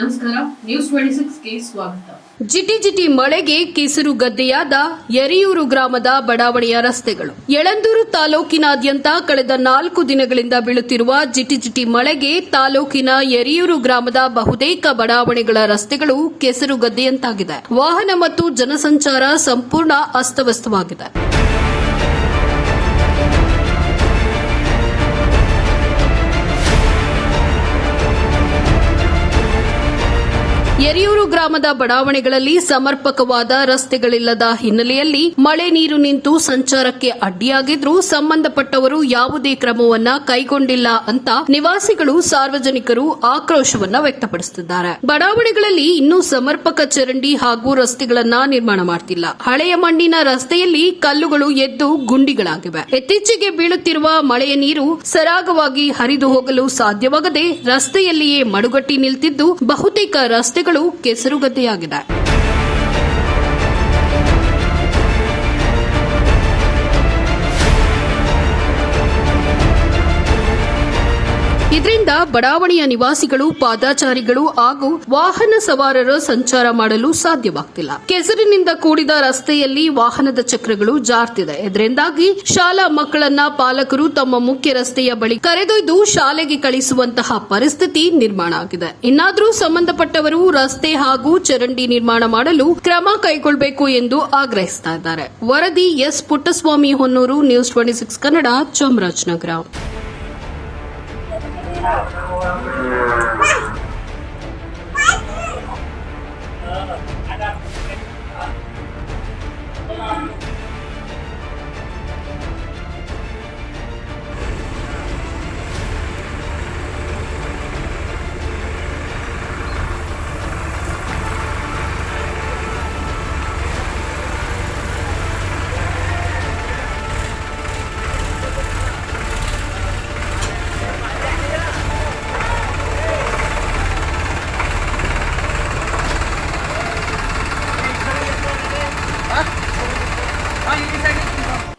ನಮಸ್ಕಾರ news twenty ಸಿಕ್ಸ್ಗೆ ಸ್ವಾಗತ. ಜಿಟಿ ಜಿಟಿ ಮಳೆಗೆ ಕೆಸರು ಗದ್ದೆಯಾದ ಯರಿಯೂರು ಗ್ರಾಮದ ಬಡಾವಣೆಯ ರಸ್ತೆಗಳು. ಯಳಂದೂರು ತಾಲೂಕಿನಾದ್ಯಂತ ಕಳೆದ ನಾಲ್ಕು ದಿನಗಳಿಂದ ಬೀಳುತ್ತಿರುವ ಜಿಟಿ ಜಿಟಿ ಮಳೆಗೆ ತಾಲೂಕಿನ ಯರಿಯೂರು ಗ್ರಾಮದ ಬಹುತೇಕ ಬಡಾವಣೆಗಳ ರಸ್ತೆಗಳು ಕೆಸರು ಗದ್ದೆಯಂತಾಗಿದೆ. ವಾಹನ ಮತ್ತು ಜನಸಂಚಾರ ಸಂಪೂರ್ಣ ಅಸ್ತವ್ಯಸ್ತವಾಗಿದೆ. ಯರಿಯೂರು ಗ್ರಾಮದ ಬಡಾವಣೆಗಳಲ್ಲಿ ಸಮರ್ಪಕವಾದ ರಸ್ತೆಗಳಿಲ್ಲದ ಹಿನ್ನೆಲೆಯಲ್ಲಿ ಮಳೆ ನೀರು ನಿಂತು ಸಂಚಾರಕ್ಕೆ ಅಡ್ಡಿಯಾಗಿದ್ರೂ ಸಂಬಂಧಪಟ್ಟವರು ಯಾವುದೇ ಕ್ರಮವನ್ನ ಕೈಗೊಂಡಿಲ್ಲ ಅಂತ ನಿವಾಸಿಗಳು ಸಾರ್ವಜನಿಕರು ಆಕ್ರೋಶವನ್ನ ವ್ಯಕ್ತಪಡಿಸುತ್ತಿದ್ದಾರೆ. ಬಡಾವಣೆಗಳಲ್ಲಿ ಇನ್ನೂ ಸಮರ್ಪಕ ಚರಂಡಿ ಹಾಗೂ ರಸ್ತೆಗಳನ್ನ ನಿರ್ಮಾಣ ಮಾಡ್ತಿಲ್ಲ. ಹಳೆಯ ಮಣ್ಣಿನ ರಸ್ತೆಯಲ್ಲಿ ಕಲ್ಲುಗಳು ಎದ್ದು ಗುಂಡಿಗಳಾಗಿವೆ. ಇತ್ತೀಚೆಗೆ ಬೀಳುತ್ತಿರುವ ಮಳೆಯ ನೀರು ಸರಾಗವಾಗಿ ಹರಿದು ಹೋಗಲು ಸಾಧ್ಯವಾಗದೆ ರಸ್ತೆಯಲ್ಲಿಯೇ ಮಡುಗಟ್ಟಿ ನಿಲ್ತಿದ್ದು ಬಹುತೇಕ ರಸ್ತೆಗಳು ಕೆಸರುಗದ್ದೆಯಾಗಿದೆ. ಇದರಿಂದ ಬಡಾವಣೆಯ ನಿವಾಸಿಗಳು, ಪಾದಾಚಾರಿಗಳು ಹಾಗೂ ವಾಹನ ಸವಾರರ ಸಂಚಾರ ಮಾಡಲು ಸಾಧ್ಯವಾಗ್ತಿಲ್ಲ. ಕೆಸರಿನಿಂದ ಕೂಡಿದ ರಸ್ತೆಯಲ್ಲಿ ವಾಹನದ ಚಕ್ರಗಳು ಜಾರ್ತಿದೆ. ಇದರಿಂದಾಗಿ ಶಾಲಾ ಮಕ್ಕಳನ್ನ ಪಾಲಕರು ತಮ್ಮ ಮುಖ್ಯ ರಸ್ತೆಯ ಬಳಿ ಕರೆದೊಯ್ದು ಶಾಲೆಗೆ ಕಳಿಸುವಂತಹ ಪರಿಸ್ಥಿತಿ ನಿರ್ಮಾಣ ಆಗಿದೆ. ಇನ್ನಾದರೂ ಸಂಬಂಧಪಟ್ಟವರು ರಸ್ತೆ ಹಾಗೂ ಚರಂಡಿ ನಿರ್ಮಾಣ ಮಾಡಲು ಕ್ರಮ ಕೈಗೊಳ್ಳಬೇಕು ಎಂದು ಆಗ್ರಹಿಸ್ತಾ ಇದ್ದಾರೆ. ವರದಿ S. Puttaswamy Honnur, news twenty six Kannada, Chamarajanagar. Yeah.